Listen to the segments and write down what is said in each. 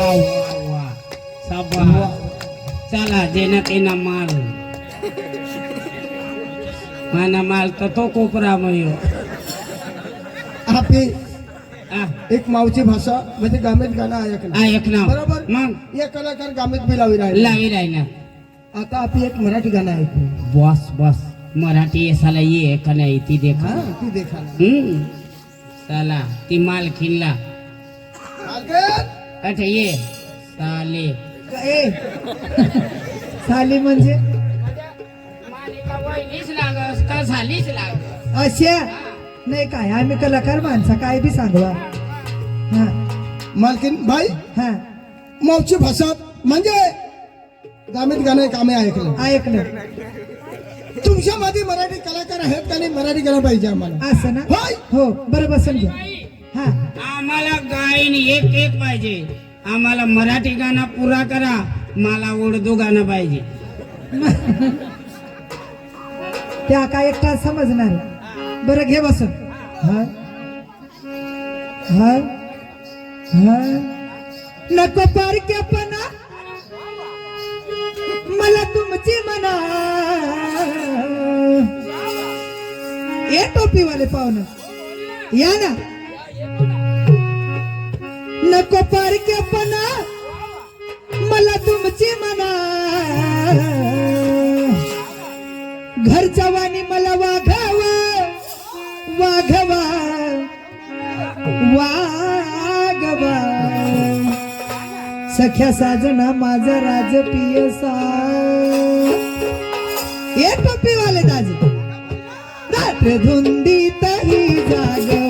wow, wow. Salah jenak ina mal. Mana mal totoko pramayo. आपली एक मावची भाषा म्हणजे गामेत गाणं ऐकणं बरोबर मग या कलाकार गामेत बी लावी राहील लावी राहिला आता आपली एक मराठी गाणं ऐकू बॉस बॉस मराठी साला ये का नाही ती देखा ती देखा हम्म साला ती माल खिल्ला अच्छा ये साले ए साली म्हणजे असे नाही काय आम्ही कलाकार माणसा काय बी सांगवा हां मालकीन भाई हा मावची भाषा म्हणजे गामीत गाणं कामे ऐकलं ऐकलं तुमच्या मध्ये मराठी कलाकार आहेत का नाही मराठी गाणं पाहिजे आम्हाला असं ना हो बरोबर बसून आम्हाला गायन एक एक पाहिजे आम्हाला मराठी गाणं पुरा करा मला उर्दू गाणं पाहिजे त्या का एकटा समजणार बरं घे बस नको पारखे पणा मला तुमची मना ये टोपीवाले पाहुणं या ना नको पना मला तुमची मना घर जवानी मला वाघावा वाघवा वाघवा सख्या साजना माझा राज सा ये वाले दाजी धुंदी तही जागवा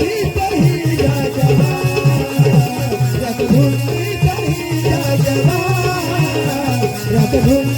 ही रुभू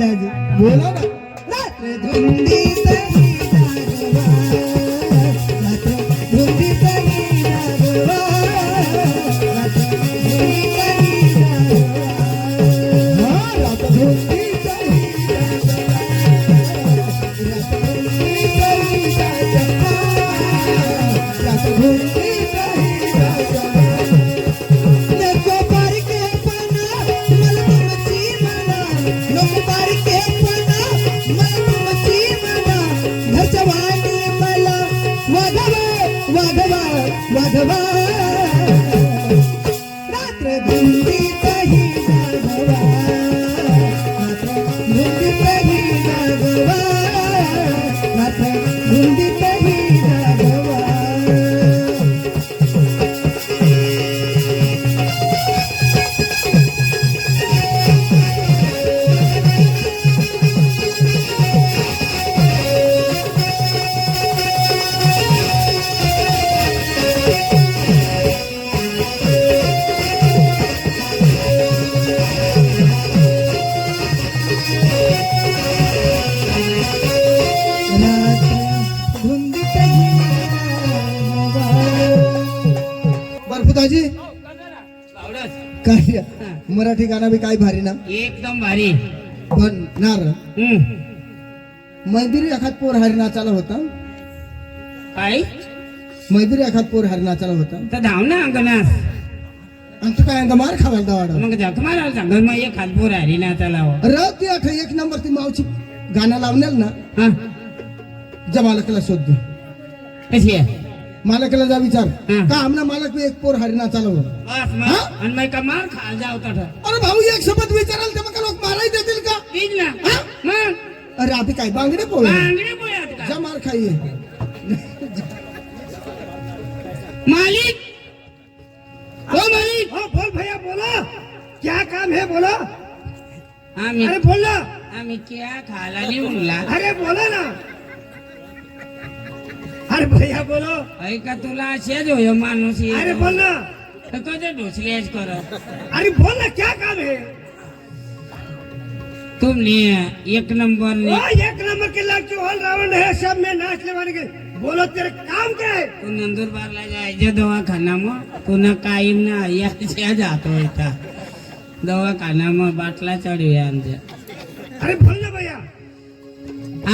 दाजी बोला ना भगवान दाजी काय मराठी गाणं बी काय भारी ना एकदम भारी पण नार मैदुरी एखाद पोर हरिणाचाला होता काय मैदुरी एखाद पोर नाचाला होता तर धाव ना अंगणास आमचं काय अंग मार खावायला दवाड मग जग मारायला सांग मग एक हात पोर हरिणाचाला हो. राव ती आठ एक नंबर ती मावची गाणं लावणार ना जमाला जमालकला शोध कशी आहे मालकाला जा विचार का आमना मालक मी एक पोर हरिणा चालवलं आणि माय का मार खा जा होता अरे भाऊ एक शब्द विचाराल तर मग लोक मारायला देतील का ठीक ना अरे आपली काय बांगडे पोळ्या बांगडे पोळ्या जा मार खाई मालिक हो मालिक हो बोल भैया बोला क्या काम है बोलो बोला अरे बोला आम्ही क्या खाला नाही बोला अरे बोलो ना अरे અરે ભૈયા બોલો હઈકા તુલા છે જો યમાનો છે અરે બોલ तो તો જે ઢોસલે જ કરો અરે क्या काम है तुम नहीं है एक नंबर नहीं ओ एक नंबर के लाके ऑल रावण है सब में नाच ले लेवाने के बोलो तेरे काम क्या है तू नंदूर बार ले जाए जे दवा खाना मो तू ना कायम ना या छे जातो है ता दवा खाना मो बाटला चढ़िया अंदर अरे बोल ना भैया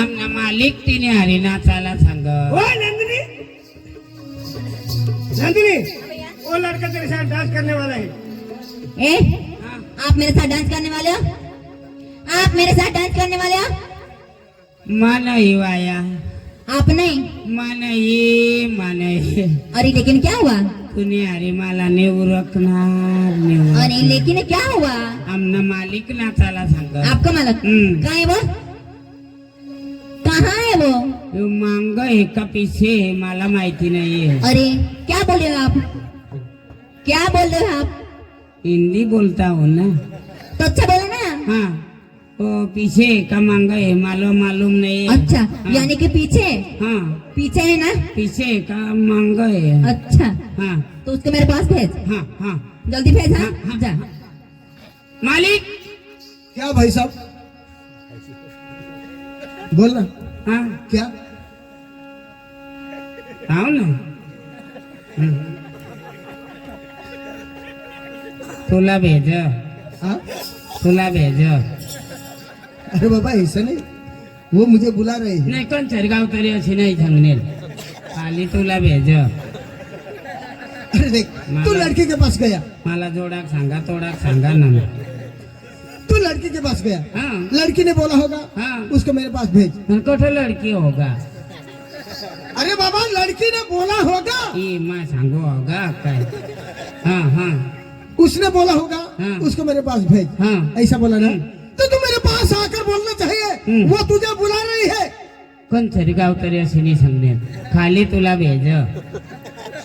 आमना मालिक तिने नाचाला सांग ओ नंदिनी नंदिनी ओ लड़का तेरे साथ डांस करने वाला है ए आप मेरे साथ डांस करने वाले हो आप मेरे साथ डांस करने वाले हो मन ही वाया आप नहीं मन ही मन ही अरे लेकिन क्या हुआ तूने अरे माला ने उरकणार अरे लेकिन क्या हुआ आमना मालिक नाचाला सांग आपका मालक काय वो है वो मांग है का पीछे माला माहिती नहीं है अरे क्या बोले आप क्या बोल रहे हो आप हिंदी बोलता हूँ ना तो अच्छा बोले ना हाँ ओ, पीछे का मांगा है मालूम मालूम नहीं है अच्छा हाँ। यानी कि पीछे हाँ पीछे है ना पीछे का मांगा है अच्छा हाँ तो उसके मेरे पास भेज हाँ हाँ जल्दी भेज हाँ, हाँ, हाँ। जा मालिक क्या भाई साहब बोलना हाँ क्या आओ हाँ ना तुला हम्म। भेज हाँ तुला भेजो अरे बाबा ऐसा नहीं वो मुझे बुला रहे हैं नहीं कौन चरगाव करियो छी नहीं झंगने खाली तुला भेज अरे देख तू लड़की के पास गया माला जोड़ा सांगा तोड़ा सांगा ना लड़की के पास गया हाँ। लड़की ने बोला होगा हाँ। उसको मेरे पास भेज तो लड़की होगा अरे बाबा लड़की ने बोला होगा माँ सांगो होगा हाँ हाँ उसने बोला होगा हाँ। उसको मेरे पास भेज हाँ। ऐसा बोला ना हम्म। तो तू मेरे पास आकर बोलना चाहिए हम्म। वो तुझे बुला रही है कौन सरिगाव उतरिया सुनी समने खाली तुला भेजो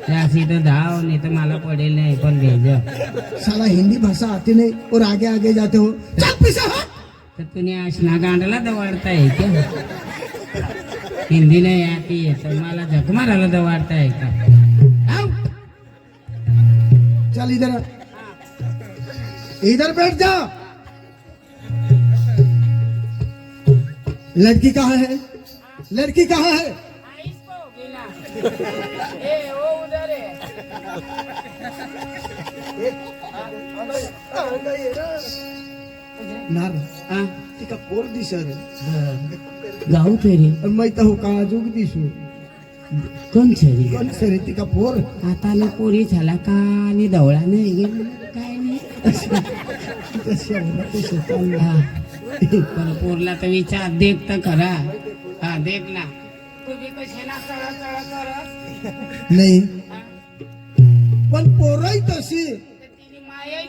ત્યાંથી तो જાओ नहीं तो माला पड़े नहीं पर दो साला हिंदी भाषा आती नहीं और आगे आगे जाते हो चल पीछे हट तो तूने आज आशना गांडला दवाड़ता है क्या हिंदी नहीं आती है तो माला झक माराला दवाड़ता है क्या चल इधर इधर बैठ जा लड़की कहाँ है लड़की कहाँ है નાર ટીકા પોર દિશા રે ગાઉ તેરી कोण सरी तिका पोर आता ना पोरी झाला का आणि धवळा नाही काय नाही पण पोरला तर विचार देख तर खरा हा देख ना तुम्ही ना नाही पण पोरही तशी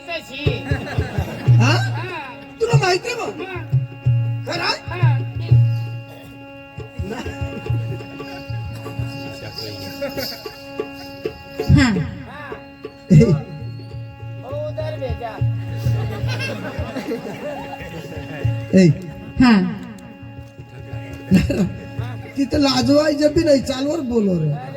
तशी हा तुला माहिती मग खरा तिथं लाजवायचं बी नाही चालवर बोलव रे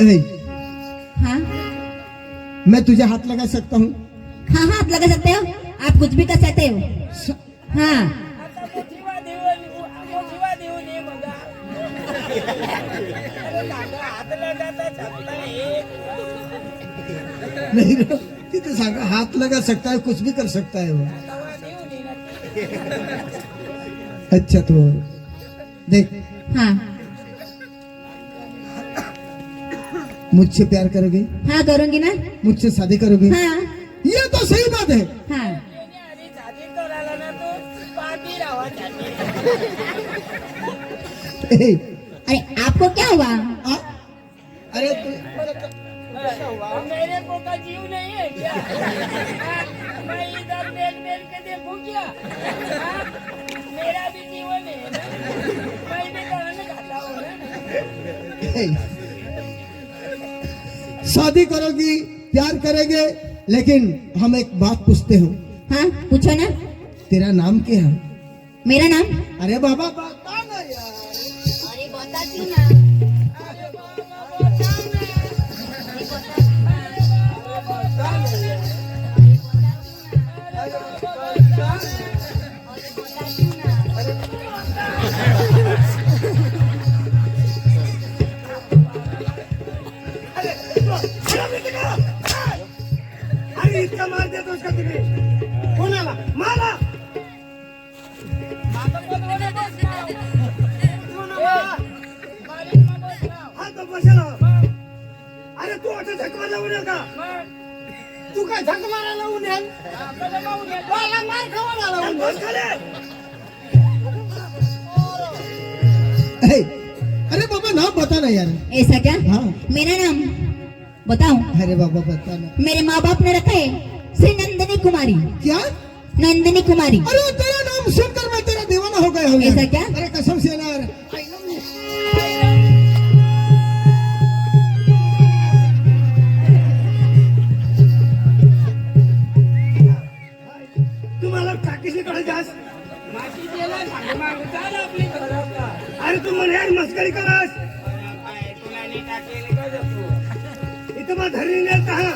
नहीं हाँ मैं तुझे हाथ लगा सकता हूँ हाँ हाँ आप लगा सकते हो आप कुछ भी कर सकते हो हाँ नहीं भी कर सकता हाथ लगा सकता है कुछ भी कर सकता है वो अच्छा तो देख हाँ मुझसे प्यार करोगे हाँ करूंगी ना मुझसे शादी करोगी हाँ ये तो सही बात है हाँ अरे आपको क्या हुआ आ? अरे तो... मेरे को का जीव नहीं है क्या मैं इधर मेल मेल के देखू क्या हाँ? मेरा भी जीवन है मैं भी करने तो खाता हूँ शादी करोगी प्यार करेंगे लेकिन हम एक बात पूछते हो हाँ पूछो ना तेरा नाम क्या है मेरा नाम अरे बाबा इतका मार तो देतोस का तुम्ही कोणाला मला हा तो बसेल अरे तू आता झकवा लावू का तू काय झक मारा लावून येईल मला मार खावा लावून बस अरे बाबा नाम बता ना यार ऐसा क्या हाँ मेरा नाम बताऊं अरे बाबा बता मेरे माँ बाप ने रखा है श्री नंदिनी कुमारी क्या नंदिनी कुमारी अरे तेरा नाम सुनकर मैं तेरा दीवाना हो गया ऐसा क्या अरे कसम से ना तुम्हाला टाकीशीकडे जास अरे तू मला यार मस्करी करास में धरी ने कहा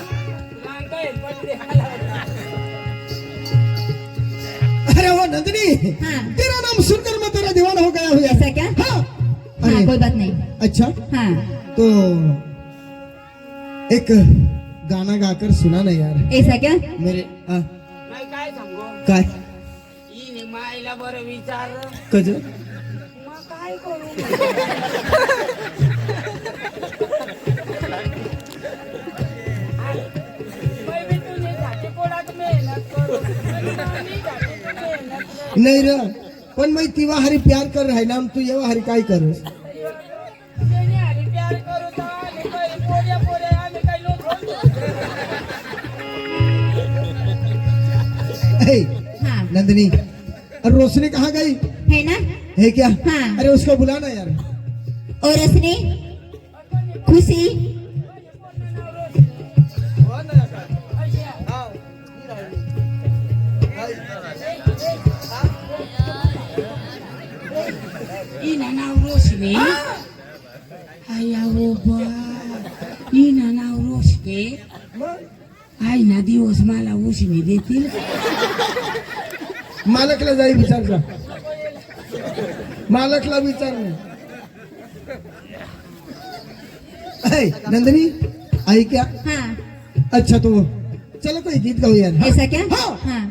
अरे ओ नंदिनी हाँ। तेरा नाम सुनकर मैं तेरा दीवाना हो गया हूँ ऐसा क्या हाँ, हाँ कोई बात नहीं अच्छा हाँ तो एक गाना गाकर सुना ना यार ऐसा क्या मेरे आ, काय काय मायला बरं विचार कज मग काय करू नहीं र पण मग तिवा हरी प्यार कर रहा है राहिला तू येवा हरी काय कर नंदनी हाँ। नंदिनी अरे रोशनी कहाँ गई है ना है क्या हाँ। अरे उसको बुलाना यार और रोशनी खुशी Ina Roshni. Ayawo ba. Ina Roshni. आई ना दिवस मला उशिने देतील मालकला जाई विचार का मालकला विचार नंदनी आई क्या अच्छा तो चलो कोई गीत गाओ यार ऐसा क्या हाँ,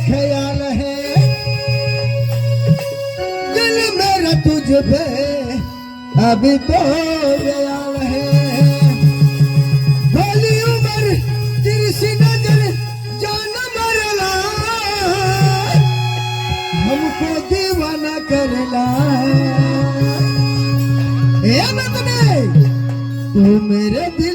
पे अभी तो गया है बोली उम्र तिरसी नजर जान मरला हमको दीवाना कर है तू मेरे दिल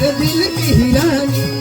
मेरे दिल की रानी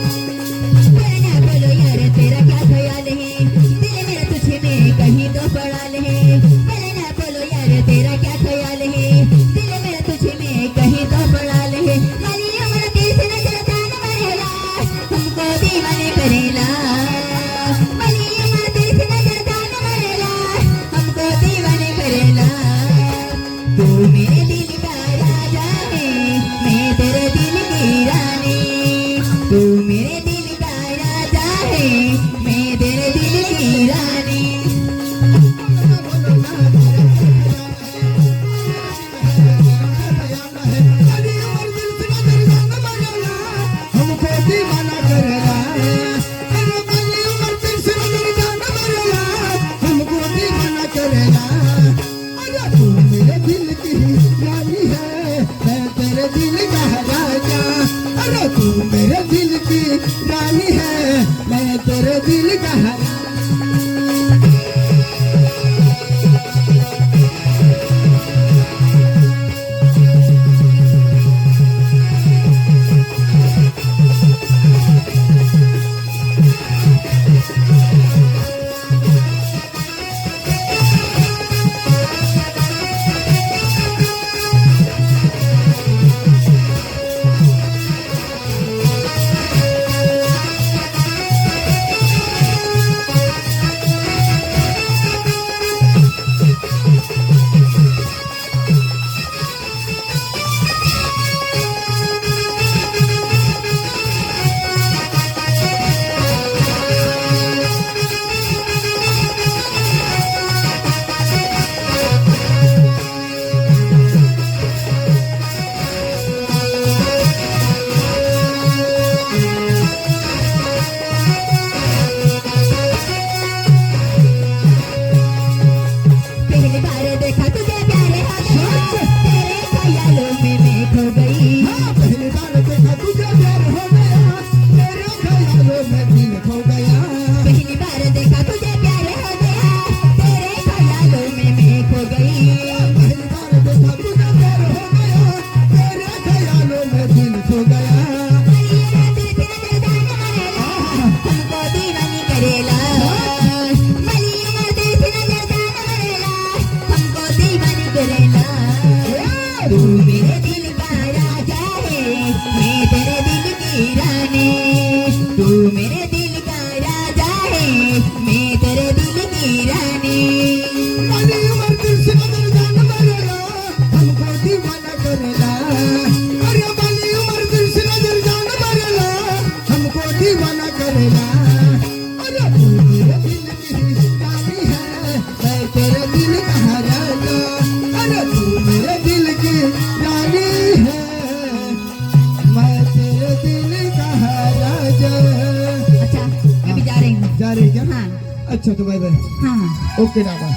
ओके दादा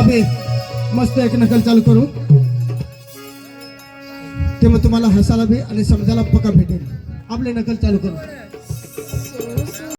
अभे मस्त एक नकल चालू करू तेव्हा तुम्हाला हसायला समझाला आणि समजायला पक्का भेटेल आपले नकल चालू करू